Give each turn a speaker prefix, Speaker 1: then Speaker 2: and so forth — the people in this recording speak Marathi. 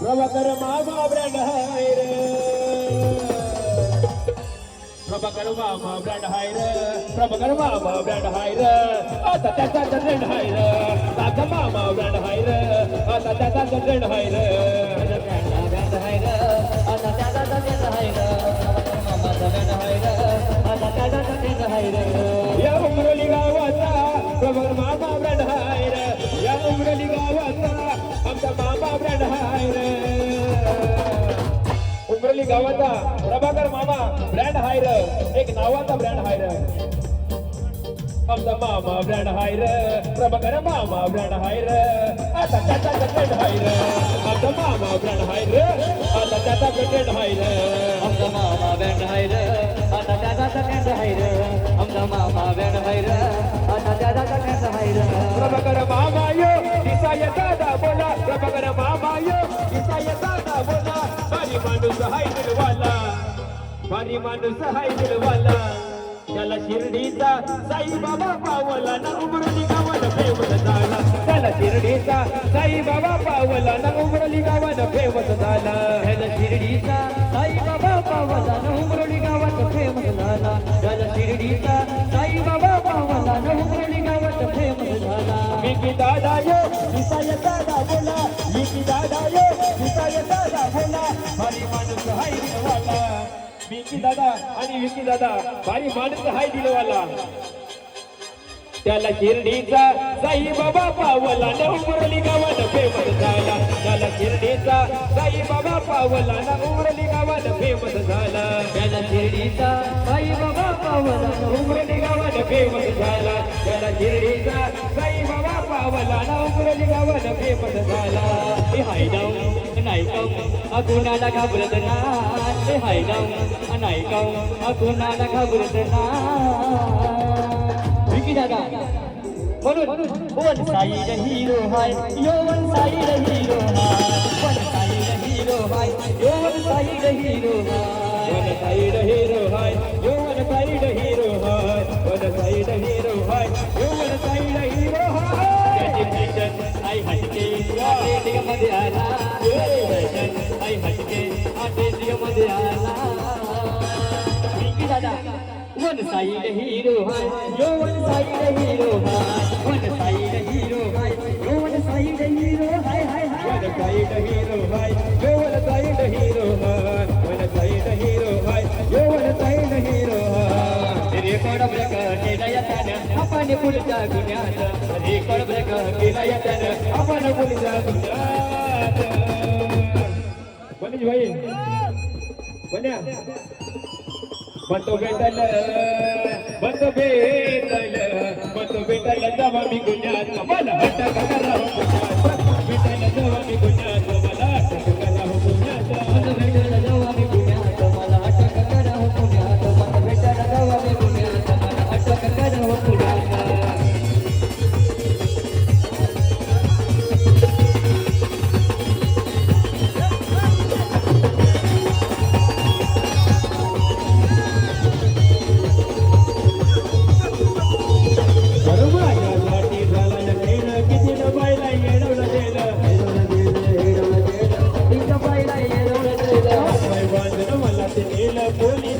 Speaker 1: प्रभाकर मामा ब्रँड हाय रे. प्रभाकर मामा ब्रँड हाय रे. मामा ब्रँड हाय आता त्याचा ट्रेंड हायर आता मामा ब्रँड हाय आता त्याचा ट्रेंड हाय रे.
Speaker 2: ब्रँड हाय आता त्याचा तसेच हाय ग मामाचा ब्रँड आता त्याचा तसेच हाय ग
Speaker 1: या उमरोली गावाचा प्रभाकर मामा ब्रँड हाय रे. या उमरोली गावाचा आमचा मामा ब्रँड गावाचा प्रभाकर मामा ब्रँड हाय रे एक नावाचा ब्रँड हाय रे आमचा मामा ब्रँड हाय रे प्रभाकर मामा ब्रँड हाय रे आता त्याचा ब्रँड हाय रे आमचा मामा ब्रँड हाय रे आता त्याचा ब्रँड हाय रे
Speaker 2: आमचा मामा ब्रँड हाय ग आता त्याचा तसेच हाय ग आमचा मामा ब्रँड हाय ग आता त्याचा तसेच हाय ग
Speaker 1: प्रभाकर मामा यो दिसाय दादा बोला प्रभाकर मामा यो दिसाय दादा बोला माणूस हाय दिलवाला. भारी माणूस हाय दिलवाला. त्याला शिर्डीचा साई बाबा पावला ना उमरली गावाला फेवत झाला. त्याला शिर्डीचा साई बाबा पावला ना उमरली गावाला फेवत झाला.
Speaker 2: ह्याला शिर्डीचा साई मी
Speaker 1: विकी दादा यो दिसाय दादा बोला. विकी दादा यो दिसाय दादा बोला. भारी माणूस हाय दिलवाला. विकी दादा आणि विकी दादा भारी माणूस हाय दिलवाला. त्याला शिर्डीचा साई बाबा पावला ना उमरली गावात फेमस झाला. त्याला शिर्डीचा साई बाबा पावला ना उमरली गावात फेमस झाला.
Speaker 2: त्याला शिर्डीचा साई बाबा पावला ना
Speaker 1: उमरली गावात फेमस झाला. त्याला शिर्डीचा साई बाबा पावला न फेमस झाला
Speaker 2: हे हाय जाऊन नाही जाऊन अकुणाला घाबरत ना हे हाय जाऊन नाही जाऊन कुणाला घाबरत नाही विकी दादा म्हणून वन साईड हिरो हाय यो वन साईड हिरो हाय वन साईड हिरो हाय यो वन साईड हिरो हाय
Speaker 1: वन साइड हाय यो वन साइड
Speaker 2: आला फॅशन आई हटके मध्ये आला विकी दादा वन साईड हिरो हाय यो वन साईड हिरो हाय वन साईड हिरो हाय यो वन साईड हिरो हाय हाय हाय
Speaker 1: वन साइड हीरो हाय यो वन साइड हीरो हाय वन साइड हीरो हाय यो वन साइड हीरो हाय
Speaker 2: रेकॉर्ड ब्रेक केला याच्यानं आपण पुढच्या गुन्ह्यात रेकॉर्ड ब्रेक केला याच्यानं
Speaker 1: आपण पुढच्या गुजरात बनीज भाई बन्या. बंतो भेटल बंतो भेटल बंतो भेटल जावा मी गुन्ह्यात मला हट्ट करा